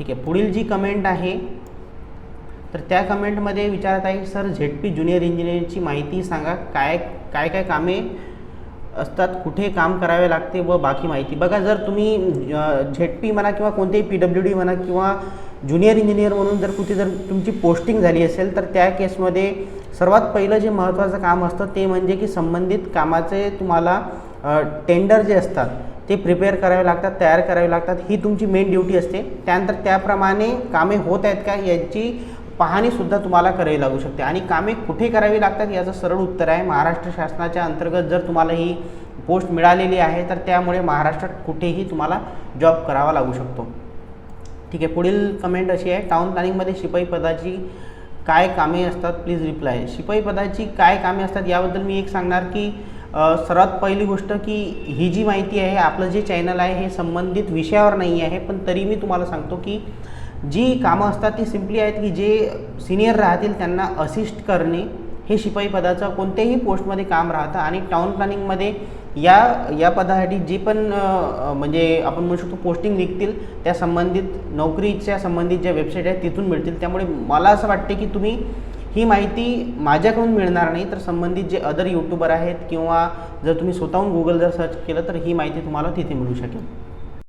ठीक आहे. पुढील जी कमेंट आहे तर त्या कमेंटमध्ये विचारत आहे सर झेड पी ज्युनियर इंजिनिअरिंगची माहिती सांगा काय काय काय कामे असतात कुठे काम करावे लागते व बाकी माहिती? बघा जर तुम्ही झेड पी म्हणा किंवा कोणतेही पी डब्ल्यू डी म्हणा किंवा ज्युनियर इंजिनियर म्हणून जर कुठे जर तुमची पोस्टिंग झाली असेल तर त्या केसमध्ये सर्वात पहिलं जे महत्त्वाचं काम असतं ते म्हणजे की संबंधित कामाचे तुम्हाला टेंडर जे असतात ते प्रिपेअर करावे लागतात तयार करावे लागतात. ही तुमची मेन ड्युटी असते. त्यानंतर त्याप्रमाणे कामे होत आहेत का याची पाहणीसुद्धा तुम्हाला करावी लागू शकते. आणि कामे कुठे करावी लागतात याचं सरळ उत्तर आहे. महाराष्ट्र शासनाच्या अंतर्गत जर तुम्हाला ही पोस्ट मिळालेली आहे तर त्यामुळे महाराष्ट्रात कुठेही तुम्हाला जॉब करावा लागू शकतो. ठीक आहे पुढील कमेंट अशी आहे. टाउन प्लॅनिंगमध्ये शिपाई पदाची काय कामे असतात? प्लीज रिप्लाय शिपाई पदाची काय कामे असतात? याबद्दल मी एक सांगणार की सर्वात पहिली गोष्ट की ही जी माहिती आहे आपलं जे चॅनल आहे हे संबंधित विषयावर नाही आहे पण तरी मी तुम्हाला सांगतो की जी कामं असतात ती सिम्पली आहेत की जे सिनियर राहतील त्यांना असिस्ट करणे हे शिपाई पदाचं कोणत्याही पोस्टमध्ये काम राहतं आणि टाउन प्लॅनिंगमध्ये या या पदासाठी जी पण म्हणजे आपण म्हणू शकतो पोस्टिंग निघतील त्या संबंधित नोकरीच्या संबंधित ज्या वेबसाईट आहेत तिथून मिळतील. त्यामुळे मला असं वाटते की तुम्ही ही माहिती माझ्याकडून मिळणार नाही तर संबंधित जे अदर यूट्यूबर आहेत किंवा जर तुम्ही स्वतःहून गुगल जर सर्च केलं तर ही माहिती तुम्हाला तिथे मिळू शकेल.